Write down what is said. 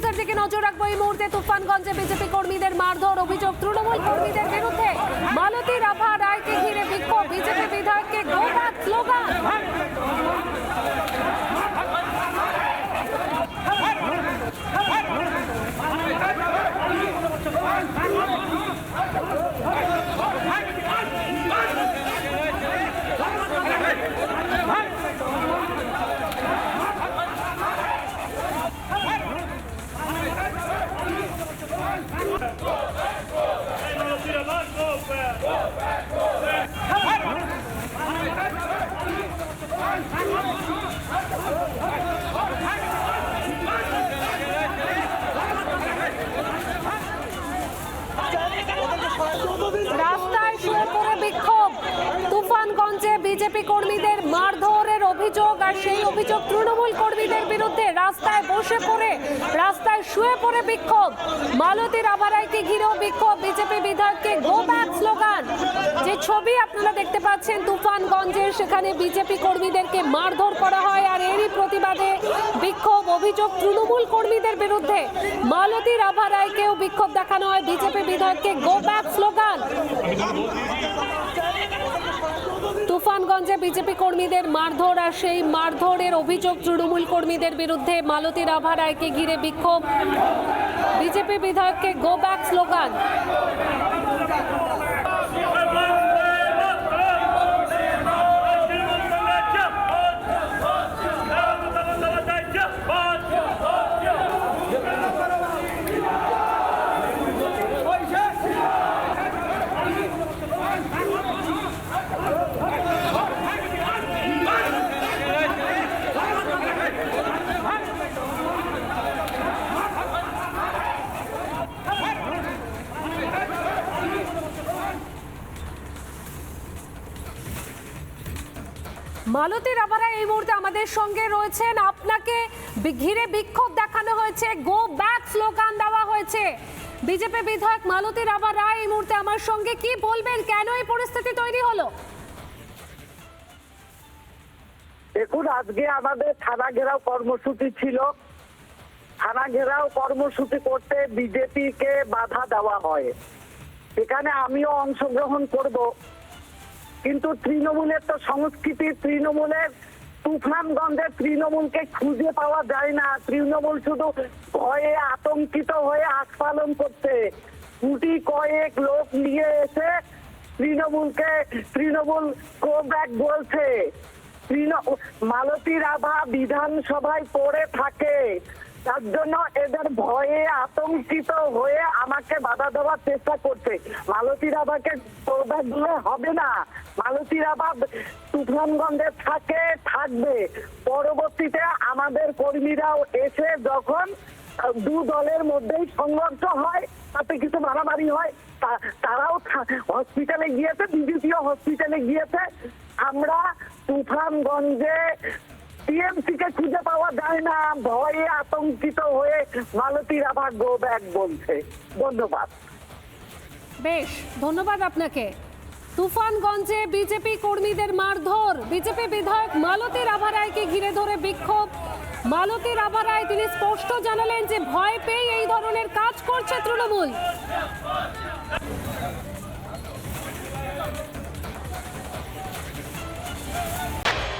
নিউজের দিকে নজর রাখব এই মুহূর্তে তুফানগঞ্জে বিজেপি কর্মীদের মারধর অভিযোগ তৃণমূল কর্মীদের বিরুদ্ধে মালতী রাভা রায়কে ঘিরে বিক্ষোভ বিজেপি বিধায়ককে গো ব্যাক স্লোগান রাস্তায় তুফানগঞ্জে বিজেপি কর্মীদের মারধরের অভিযোগ আর সেই অভিযোগ তৃণমূল কর্মীদের বিরুদ্ধে রাস্তায় বসে পড়ে, রাস্তায় শুয়ে পড়ে বিক্ষোভ। মালতী রাভারাইকে ঘিরেও বিক্ষোভ, বিজেপি বিধায়ককে গো ব্যাক স্লোগান যে ছবি আপনারা দেখতে পাচ্ছেন তুফানগঞ্জের সেখানে বিজেপি কর্মীদেরকে মারধর করা হয় আর এরই প্রতিবাদে বিক্ষোভ, অভিযোগ তৃণমূল কর্মীদের বিরুদ্ধে। মালতী রাভা রায়কেও বিক্ষোভ দেখানো হয়, বিজেপি বিধায়ককে গো ব্যাক স্লোগান তুফানগঞ্জে বিজেপি কর্মীদের মারধর আর সেই মারধরের অভিযোগ তৃণমূল কর্মীদের বিরুদ্ধে মালতী রাভা রায়কে ঘিরে বিক্ষোভ। বিজেপি বিধায়ককে গো ব্যাক স্লোগান মালতী রাভারা এই মুহূর্তে আমাদের সঙ্গে রয়েছেন। আপনাকে ঘিরে বিক্ষোভ দেখানো হয়েছে। গো ব্যাক স্লোগান দেওয়া হয়েছে। বিজেপি বিধায়ক মালতী রাভা রায় এই মুহূর্তে আমার সঙ্গে কি বলবেন? কেন এই পরিস্থিতি তৈরি হলো? দেখুন, আজকে আমাদের থানা ঘেরাও কর্মসূচি ছিল। থানা ঘেরাও কর্মসূচি করতে বিজেপিকে বাধা দেওয়া হয়। সেখানে আমিও অংশগ্রহণ করব। কিন্তু তৃণমূলের তো সংস্কৃতি, তৃণমূলের তুফানগঞ্জের তৃণমূলকে খুঁজে পাওয়া যায় না। তৃণমূল শুধু ভয়ে আতঙ্কিত হয়ে আখ পালন করছে। কুটি কয়েক লোক নিয়ে এসে তৃণমূলকে, তৃণমূল গো ব্যাক বলছে মালতী রাভা বিধানসভায় পড়ে থাকে। তার জন্য এদের ভয়ে আতঙ্কিত হয়ে আমাকে বাধা দেওয়ার চেষ্টা করছে। মালতী রাবাকে প্রদান দিলে হবে না। মালতী রাভা তুফানগঞ্জে থাকে, থাকবে। পরবর্তীতে আমাদের কর্মীরাও এসে যখন দু দলের মধ্যেই সংঘর্ষ হয়, তাতে কিছু মারামারি হয় তারাও হসপিটালে গিয়েছে বিজেপিও হসপিটালে গিয়েছে। আমরা তুফানগঞ্জে টিএমসি কে খুঁজে পাওয়া যায় না। ভয়ে আতঙ্কিত হয়ে মালতী রাভা গো ব্যাক বলছে। ধন্যবাদ। বেশ, ধন্যবাদ আপনাকে। তুফানগঞ্জে বিজেপি কর্মীদের মারধর। বিজেপি বিধায়ক মালতী রাভা রায়কে ঘিরে ধরে বিক্ষোভ। মালতী রাভা রায় তিনি স্পষ্ট জানালেন যে ভয় পেয়ে এই ধরনের কাজ করছে তৃণমূল।